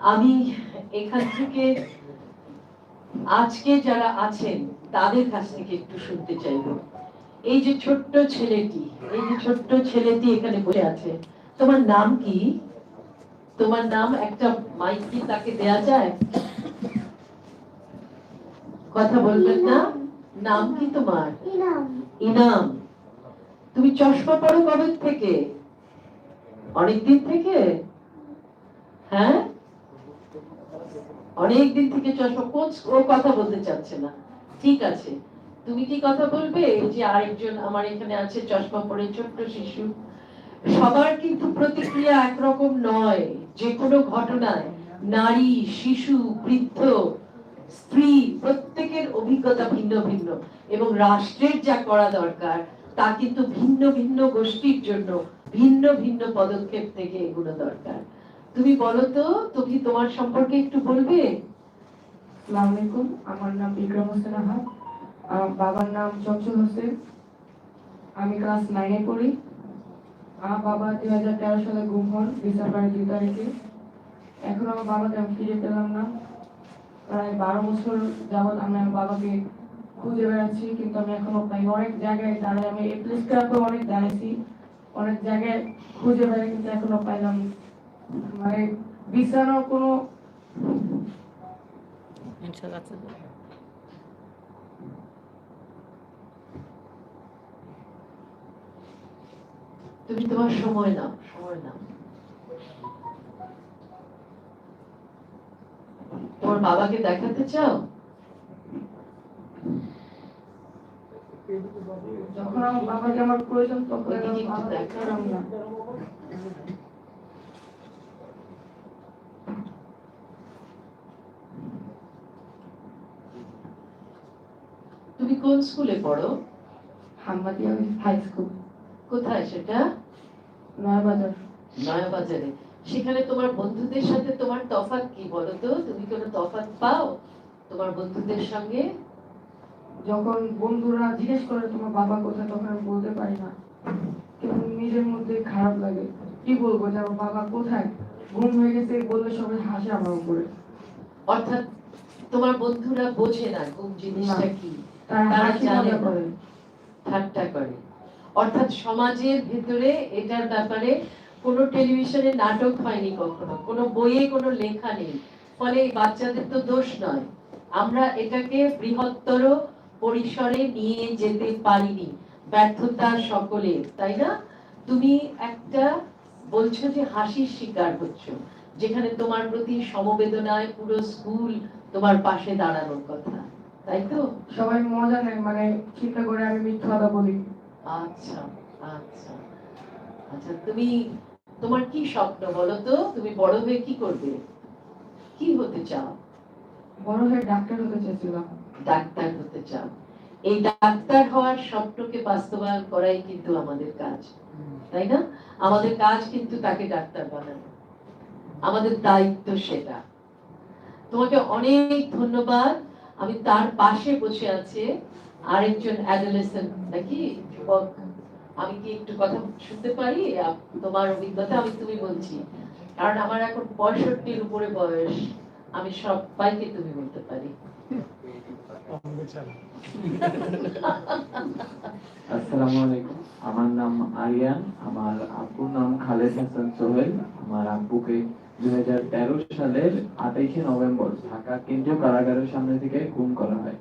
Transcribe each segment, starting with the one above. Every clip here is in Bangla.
আমি এখান থেকে আজকে যারা আছেন তাদের কাছ থেকে একটু শুনতে চাইব। এই যে ছোট্ট ছেলেটি এই যে ছোট্ট ছেলেটি এখানে বসে আছে তোমার নাম কি? তোমার নাম একটা মাইক কি তাকে দেয়া যায়? কথা বলবেন না? নাম কি তোমার? ইনাম। তুমি চশমা পড়ো কবে থেকে? অনেক দিন থেকে? হ্যাঁ? অনেক দিন থেকে চশমা কোচ ও কথা বলতে চাচ্ছে না। ঠিক আছে, তুমি কি কথা বলবে? যে আরেকজন আমার এখানে আছে, চশমা পরে ছোট্ট শিশু। সবার কিন্তু প্রতিক্রিয়া একরকম নয়, যে কোনো ঘটনায় নারী, শিশু, বৃদ্ধ, স্ত্রী, প্রত্যেকের অভিজ্ঞতা ভিন্ন ভিন্ন এবং রাষ্ট্রের যা করা দরকার, তা কিন্তু ভিন্ন ভিন্ন গোষ্ঠীর জন্য ভিন্ন ভিন্ন পদক্ষেপ থেকে এগুলো দরকার। তুমি বলো তো তুমি তোমার সম্পর্কে একটু বলবে? আসসালামু আলাইকুম, আমার নাম বিক্রম হোসেন আহাদ বাবার নাম চঞ্চল হোসেন। আমি ক্লাস নাইনে পড়ি। আমার বাবা দুই হাজার তেরো সালে গুম হন ডিসেম্বরের দুই তারিখে। এখন আমার বাবাকে আমি ফিরে পেলাম না। প্রায় বারো বছর যাবৎ আমি আমার বাবাকে খুঁজে বেড়াচ্ছি, কিন্তু আমি এখনও পাই অনেক জায়গায় দাঁড়াই। আমি এই প্লেসটা তো অনেক দাঁড়াইছি, অনেক জায়গায় খুঁজে বেড়াই কিন্তু এখনও পাইলাম না। মানে বিছানার কোনো তুমি তোমার সময় নাও সময় নাও তোমার বাবাকে দেখাতে চাও যখন আমার বাবাকে আমার প্রয়োজন তখন। পেলাম না। তুমি কোন স্কুলে পড়ো? Hambadia high school. কোথায় সেটা? নয়াবাজার। নয়াবাজারে। সেখানে তোমার বন্ধুদের সাথে তোমার তফাৎ কি বলো তো তুমি কোনো তফাৎ পাও? তোমার বন্ধুদের সঙ্গে? যখন বন্ধুরা জিজ্ঞেস করে তোমার বাবা কোথায় তখন আমি বলতে পারি না। কিন্তু নিজের মধ্যে খারাপ লাগে। কি বলব যে আমার বাবা কোথায়? ঘুম হয়ে গেছে বললে সবাই হাসে আমার উপরে। অর্থাৎ তোমার বন্ধুরা বোঝে না কোন জিনিসটা কি। তারা জানে। ঠাট্টা করে। অর্থাৎ সমাজের ভেতরে এটার ব্যাপারে কোনো টেলিভিশনে নাটক হয়নি কখনো কোনো বইয়ে কোনো লেখা নেই। ফলে বাচ্চাদের তো দোষ নয়। আমরা এটাকে বৃহত্তর পরিসরে নিয়ে যেতে পারিনি। ব্যর্থতা সকলের তাই না? তুমি একটা বলছো যে হাসির শিকার হচ্ছ যেখানে তোমার প্রতি সমবেদনায় পুরো স্কুল তোমার পাশে দাঁড়ানোর কথা। তাই তো? সবাই মজা নেয় মানে চিন্তা করে আমি বলি। আচ্ছা আচ্ছা। আচ্ছা তুমি তোমার কি স্বপ্ন বলো তো? তুমি বড় হয়ে কি করবে? কি হতে চাও? বড় হয়ে ডাক্তার হতে চেয়েছিলাম। ডাক্তার হতে চাও। এই ডাক্তার হওয়ার স্বপ্নকে বাস্তবায়ন করাই কিন্তু আমাদের কাজ তাই না? আমাদের কাজ কিন্তু তাকে ডাক্তার বানানো। আমাদের দায়িত্ব সেটা। তোমাকে অনেক ধন্যবাদ। আমি তার পাশে বসে আছে, আরেকজন অ্যাডোলেসেন্ট নাকি, যুবক। আমি কি একটু কথা শুনতে পারি? তোমার অভিজ্ঞতা আমি তুমি বলছি। কারণ আমার এখন পঁয়ষট্টির উপরে বয়স। আমি সবাইকে তুমি বলতে পারি। আসসালামু আলাইকুম। আমার নাম আরিয়ান। আমার আব্বুর নাম খালেদ হাসান সোহেল। আমার আব্বুকে দুই হাজার তেরো সালের আঠাইশে নভেম্বর ঢাকা কেন্দ্রীয় কারাগারের সামনে থেকে গুম করা হয়।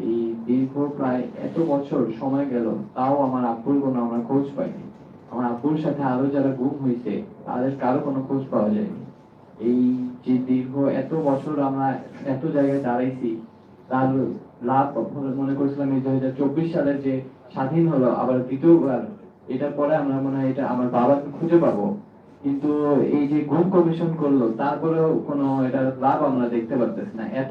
এই দীর্ঘ প্রায় এত বছর সময় গেল, তাও আমার আব্বুর কোনো আমরা খোঁজ পাইনি। আমার আব্বুর সাথে আরও যারা গুম হয়েছে, তাদের কারও কোনো খোঁজ পাওয়া যায়নি। এই যে দীর্ঘ এত বছর আমরা এত জায়গায় দাঁড়াইছি, তার লাভ মনে করছিলাম এই দুই চব্বিশ সালের যে স্বাধীন হলো, আবার দ্বিতীয়বার, এটার পরে আমরা মনে হয় এটা আমার বাবাকে খুঁজে পাবো। কিন্তু এই যে গুম কমিশন করল, তারপরেও কোনো এটার লাভ আমরা দেখতে পারতেছি না। এত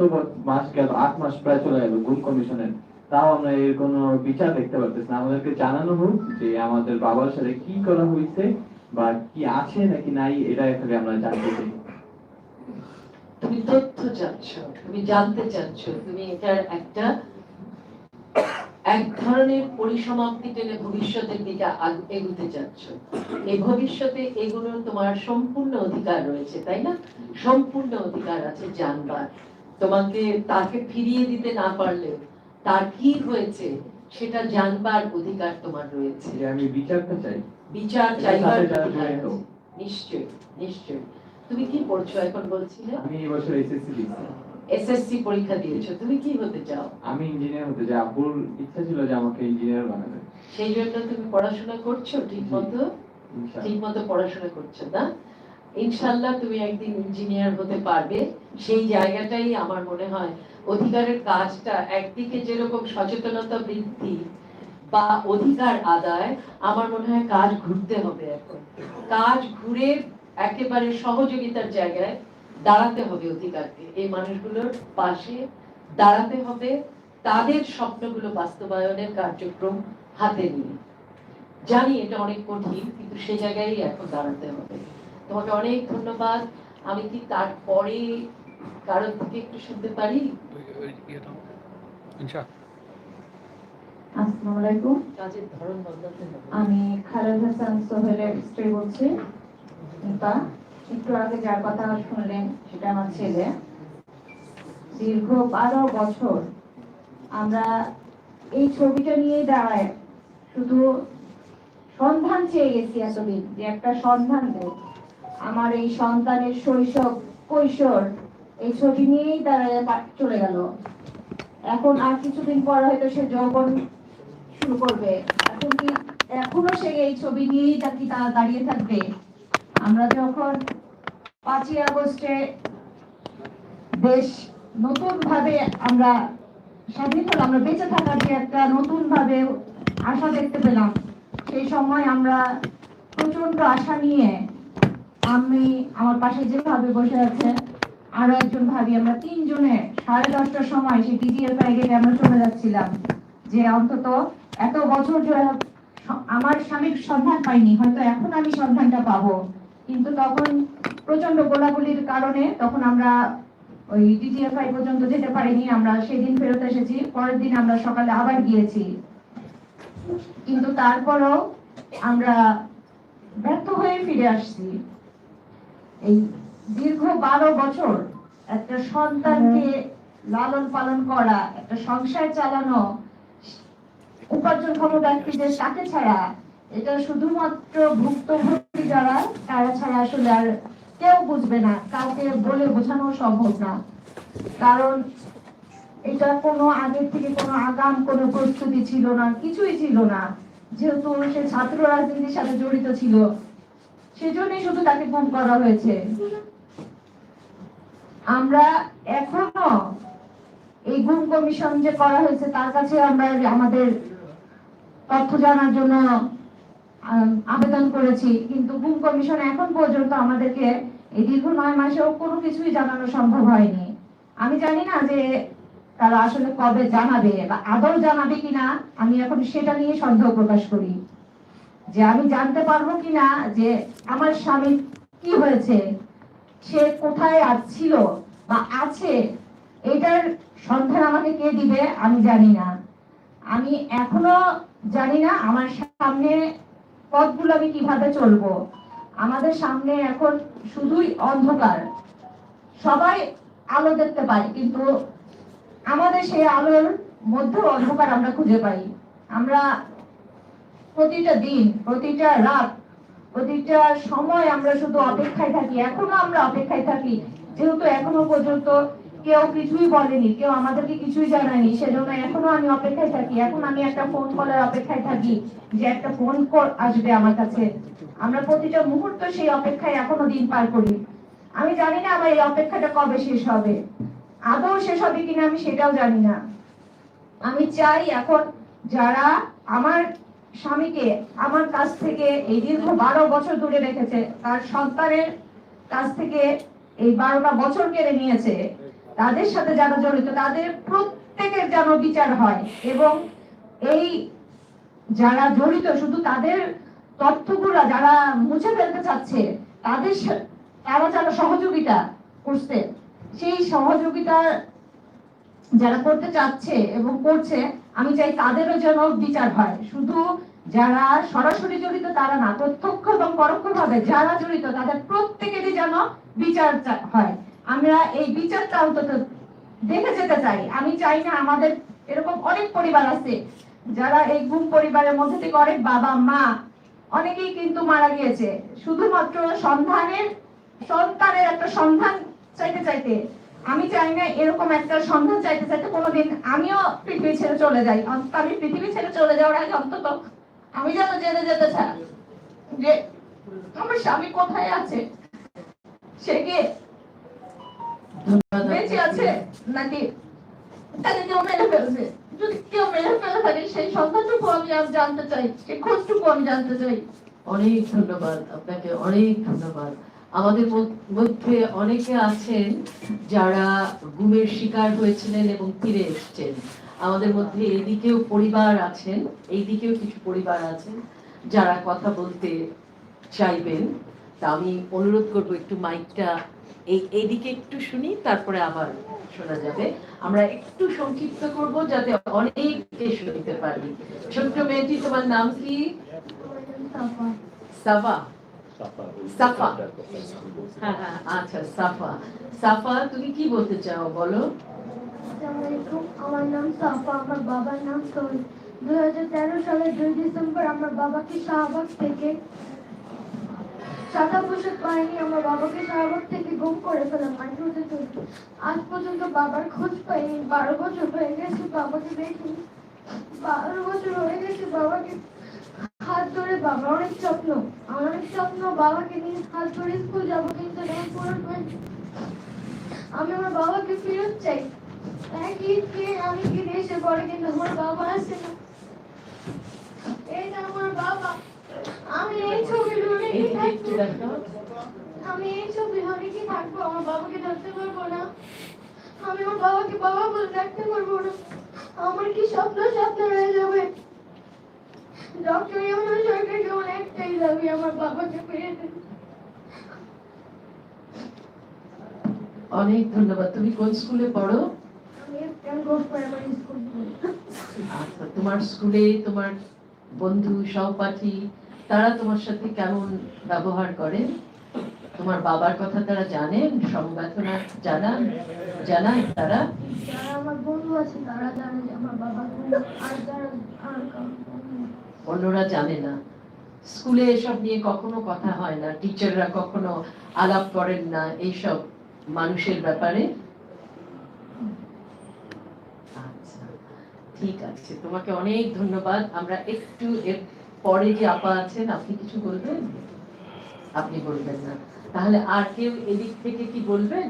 মাস গেল, আট মাস প্রায় চলে গেল গুম কমিশনের তাও আমরা এর কোনো বিচার দেখতে পারতেছি না। আমাদেরকে জানানো হোক যে আমাদের বাবার সাথে কি করা হয়েছে বা কি আছে নাকি নাই, এটা খালি আমরা জানতে চাই। তুমি তথ্য চাচ্ছ, তুমি জানতে চাচ্ছ, তুমি এটার একটা এক ধরনের পরিসমাপ্তি টেনে ভবিষ্যতের দিকে এগুতে যাচ্ছ এই ভবিষ্যতে এগুলোর তোমার সম্পূর্ণ অধিকার রয়েছে তাই না? সম্পূর্ণ অধিকার আছে জানবার। তোমাকে তাকে ফিরিয়ে দিতে না পারলে তার কি হয়েছে সেটা জানবার অধিকার তোমার রয়েছে। আমি বিচারটা চাই। বিচার চাইবার সাথে যারা তুমি কি পড়ছো এখন বলছিলে? আমি এই বছর এসএসসি দিচ্ছি এসএসসি পরীক্ষা দিয়েছ তুমি কি হতে চাও? আমি ইঞ্জিনিয়ার হতে চাই। আব্বুর ইচ্ছা ছিল যে আমাকে ইঞ্জিনিয়ার বানাবে সেই জন্য তুমি পড়াশোনা করছ ঠিক মতো? ঠিক মতো পড়াশোনা করছ না? ইনশাল্লাহ তুমি একদিন ইঞ্জিনিয়ার হতে পারবে। সেই জায়গাটাই আমার মনে হয় অধিকারের কাজটা। একদিকে যেরকম সচেতনতা বৃদ্ধি বা অধিকার আদায় আমার মনে হয় কাজ ঘুরতে হবে এখন। কাজ ঘুরে একেবারে সহযোগিতার জায়গায় দাঁড়াতে হবে অধিকারকে। এই মানুষগুলোর পাশে দাঁড়াতে হবে তাদের স্বপ্নগুলো বাস্তবায়নের কার্যক্রম হাতে নিয়ে। জানি এটা অনেক কঠিন কিন্তু সে জায়গায় এখন দাঁড়াতে হবে। তোমাকে অনেক ধন্যবাদ। আমি কি তারপরে কারোর থেকে একটু শুনতে পারি? আসসালামু আলাইকুম। কাজের ধরন বদলাতে হবে। আমি খালেদ হাসান সোহেলের স্ত্রী বলছি। নিপা একটু আগে যার কথা শুনলেন, সেটা আমার ছেলে। দীর্ঘ বারো বছর আমরা এই ছবিটা নিয়েই দাঁড়ায়। শুধু সন্ধান চেয়ে গেছি এতদিন যে একটা সন্ধান দেব। আমার এই সন্তানের শৈশব, কৈশোর, এই ছবি নিয়েই দাঁড়ায় চলে গেল। এখন আর কিছুদিন পর হয়তো সে যৌবন শুরু করবে। এখন কি, এখনও সে এই ছবি নিয়েই তা দাঁড়িয়ে থাকবে? আমরা যখন পাঁচই আগস্টে দেশ নতুন ভাবে আমরা স্বাধীন হলাম, আমরা বেঁচে থাকার যে একটা নতুন ভাবে আশা দেখতে পেলাম, সেই সময় আমরা প্রচণ্ড আশা নিয়ে আমি আমার পাশে যেভাবে বসে আছে, আরও একজন ভাবি, আমরা তিনজনে সাড়ে দশটার সময় সেই ডিজিএফআই গেটে আমরা চলে যাচ্ছিলাম, যে অন্তত এত বছর ধরে আমার স্বামীর সন্ধান পাইনি, হয়তো এখন আমি সন্ধানটা পাবো। কিন্তু তখন প্রচণ্ড গোলাগুলির কারণে তখন আমরা ওই ডিজিএফআই পর্যন্ত যেতে পারিনি আমরা সেদিন ফেরত এসেছি পরের দিন আমরা সকালে আবার গিয়েছি। কিন্তু তারপরও আমরা ব্যর্থ হয়ে ফিরে আসছি। এই দীর্ঘ বারো বছর একটা সন্তানকে লালন পালন করা একটা সংসার চালানো উপার্জন উপার্জনক্ষম ব্যক্তিদের তাকে ছাড়া এটা শুধুমাত্র ভুক্তভোগী যারা, তারা ছাড়া আসলে আর কেউ বুঝবে না, কাউকে বলে বোঝানো সম্ভব না। কারণ এটা কোনো আগের থেকে কোনো আগাম, কোনো প্রস্তুতি ছিল না, কিছুই ছিল না। যেহেতু সে ছাত্র রাজনীতির সাথে জড়িত ছিল, সেজন্যই শুধু তাকে গুম করা হয়েছে। আমরা এখনও এই গুম কমিশন যে করা হয়েছে, তার কাছে আমরা আমাদের তথ্য জানার জন্য আবেদন করেছি, কিন্তু গুম কমিশন এখন পর্যন্ত আমাদেরকে এই দীর্ঘ নয় মাসেও কোনো কিছুই জানানো সম্ভব হয়নি। আমি জানি না যে তারা আসলে কবে জানাবে বা আদৌ জানাবে কিনা, আমি এখন সেটা নিয়ে সন্দেহ প্রকাশ করি। যে আমি জানতে পারব কিনা যে আমার স্বামী কি হয়েছে, সে কোথায় ছিল বা আছে, এটার সন্ধান আমাকে কে দিবে আমি জানি না। আমি এখনও জানি না, আমার সামনে পথগুলো আমি কীভাবে চলবো? আমাদের সামনে এখন শুধুই অন্ধকার। সবাই আলো দেখতে পাই কিন্তু আমাদের সেই আলোর মধ্যেও অন্ধকার আমরা খুঁজে পাই। আমরা প্রতিটা দিন, প্রতিটা রাত, প্রতিটা সময় আমরা শুধু অপেক্ষায় থাকি। এখনও আমরা অপেক্ষায় থাকি, যেহেতু এখনও পর্যন্ত কেউ কিছুই বলেনি, কেউ আমাদেরকে কিছুই জানায়নি, সেজন্য এখনও আমি অপেক্ষায় থাকি। এখন আমি একটা ফোন কলের অপেক্ষায় থাকি যে একটা ফোন কল আসবে আমার কাছে। আমরা প্রতিটা মুহূর্ত সেই অপেক্ষায় এখনও দিন পার করি। আমি জানি না আমার এই অপেক্ষাটা কবে শেষ হবে। আদৌ শেষ হবে কিনা আমি সেটাও জানি না। আমি চাই এখন যারা আমার স্বামীকে আমার কাছ থেকে এই দীর্ঘ বারো বছর দূরে রেখেছে, তার সন্তানের কাছ থেকে এই বারোটা বছর কেড়ে নিয়েছে তাদের সাথে যারা জড়িত, তাদের প্রত্যেকের যেন বিচার হয় এবং এই যারা জড়িত, শুধু তাদের তথ্যগুলো যারা মুছে ফেলতে চাচ্ছে, তাদের তারা যারা সহযোগিতা করছে। সেই সহযোগিতার যারা করতে চাচ্ছে এবং করছে, আমি চাই তাদেরও যেন বিচার হয়। শুধু যারা সরাসরি জড়িত, তারা না, প্রত্যক্ষ এবং পরোক্ষভাবে যারা জড়িত, তাদের প্রত্যেকেরই যেন বিচার হয়। আমরা এই বিচারটা অন্তত দেখে যেতে চাই। আমি চাই না আমাদের এরকম অনেক পরিবার আছে, যারা এই গুম পরিবারের মধ্যে থেকে অনেক বাবা, মা, অনেকেই কিন্তু মারা গিয়েছে। শুধুমাত্র সন্ধানের, সন্তানের একটা সন্ধান চাইতে চাইতে, আমি চাই না এরকম একটা সন্ধান চাইতে চাইতে কোনোদিন আমিও পৃথিবী ছেড়ে চলে যাই। অন্তত আমি পৃথিবী ছেড়ে চলে যাওয়ার আগে অন্তত আমি যেন জেনে যেতে চাই যে আমার স্বামী কোথায় আছে? সে কি বেঁচে আছে নাকি? তাকে কেউ মেরে যদি কেউ মেরে ফেলে থাকে, সেই সন্ধানটুকু আমি জানতে চাই, সেই খোঁজটুকু আমি জানতে চাই। অনেক ধন্যবাদ আপনাকে, অনেক ধন্যবাদ। আমাদের মধ্যে অনেকে আছেন যারা গুমের শিকার হয়েছিলেন এবং ফিরে এসেছেন। আমাদের মধ্যে এদিকেও পরিবার আছেন, এইদিকেও কিছু পরিবার আছেন যারা কথা বলতে চাইবেন। তা আমি অনুরোধ করব একটু মাইকটা এই এইদিকে একটু শুনি তারপরে আবার শোনা যাবে। আমরা একটু সংক্ষিপ্ত করব যাতে অনেককে শুনতে পারি ছোট্ট মেয়েটি তোমার নাম কি? সাফা। সাফা? হ্যাঁ হ্যাঁ আচ্ছা সাফা। সাফা তুমি কি বলতে চাও বলো? আমার নাম সাফা আমার বাবার নাম সোহেল দুই হাজার তেরো সালের দুই ডিসেম্বর আমার বাবাকে শাহবাগ থেকে সাদা পোশাক পায়নি আমার বাবাকে শাহবাগ থেকে গুম করে ফেলাম। মাইক্রোতে তুলে আজ পর্যন্ত বাবার খোঁজ পাইনি। বারো বছর হয়ে গেছে বাবাকে দেখিনি বারো বছর হয়ে গেছে বাবাকে হাত ধরে। বাবা অনেক স্বপ্ন। অনেক স্বপ্ন বাবাকে নিয়ে হাত ধরে স্কুল যাব, কিন্তু আমি আমার বাবাকে ফেরত চাই। একই আমি ফিরে এসে পরে কিন্তু আমার বাবা আসে না এটা আমার বাবা আমি এই ছবি অনেকই এইদিকে একটু আমি এই ছবি অনেকই থাকব? আমার বাবাকে ধরতে পারব না। আমি আমার বাবাকে বাবা বলে ডাকতে পারব না। আমার কি স্বপ্ন স্বপ্ন রয়ে যাবে? ডক্টর ইউনুস সরকারকে আমার একটাই দাবি আমার বাবাকে ফিরে অনেক ধন্যবাদ। তুমি কোন পড়ো? স্কুল। পড়ি আচ্ছা তোমার স্কুলে তোমার বন্ধু সহপাঠী তারা তোমার সাথে কেমন ব্যবহার করে? তোমার বাবার কথা তারা জানেন সংবাদনা জানান জানান তারা? আমার বন্ধু আছে তারা জানে যে আমার বাবা আর যারা। অন্যরা জানে না। স্কুলে এসব নিয়ে কখনো কথা হয় না। টিচাররা কখনো আলাপ করেন না। এইসব মানুষের ব্যাপারে? আচ্ছা ঠিক আছে। তোমাকে অনেক ধন্যবাদ। আমরা একটু পরে যে আপা আছেন আপনি কিছু বলবেন? আপনি বলবেন না। তাহলে আর কেউ এদিক থেকে কি বলবেন?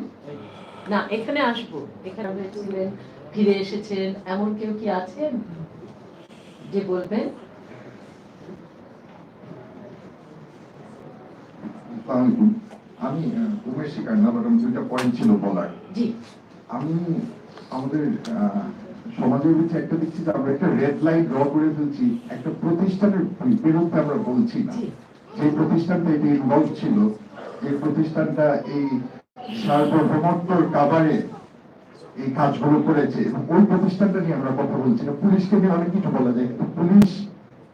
না এখানে আসব। এখানে হয়েছিলেন ফিরে এসেছেন। এমন কেউ কি আছেন যে বলবেন? আমি উমেশ শিকার না দুইটা পয়েন্ট ছিল বলার। জি। আমি আমাদের সমাজের মধ্যে একটা দেখছি যে আমরা একটা রেড লাইন ড্র করে ফেলছি একটা প্রতিষ্ঠানের বিরুদ্ধে আমরা বলছি না। যে প্রতিষ্ঠানটা এটি ইনভলভ ছিল যে প্রতিষ্ঠানটা এই সার্বভৌমত্বর কাবারে এই কাজগুলো করেছে এবং ওই প্রতিষ্ঠানটা নিয়ে আমরা কথা বলছি না। পুলিশকে নিয়ে অনেক কিছু বলা যায় কিন্তু পুলিশ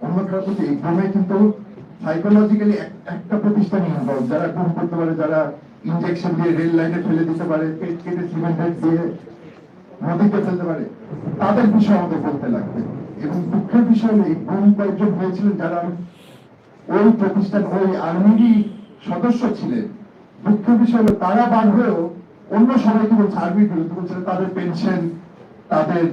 অন্য প্রতি এই ক্রমে কিন্তু সাইকোলজিক্যালি একটা প্রতিষ্ঠান ইনভলভ যারা গুম করতে পারে যারা ইনজেকশন দিয়ে রেল লাইনে ফেলে দিতে পারে পেট কেটে সিমেন্টেড দিয়ে নদীতে ফেলতে পারে তাদের বিষয়ে আমাদের বলতে লাগবে। এবং দুঃখের বিষয় এই ভূমি কয়েকজন হয়েছিলেন যারা ওই প্রতিষ্ঠান, ওই আর্মিরই সদস্য ছিলেন। দুঃখের বিষয় হলো, তারা বাদ হয়েও অন্য সবাইকে বলছে, আর্মির বিরুদ্ধে বলছে, তাদের পেনশন তাদের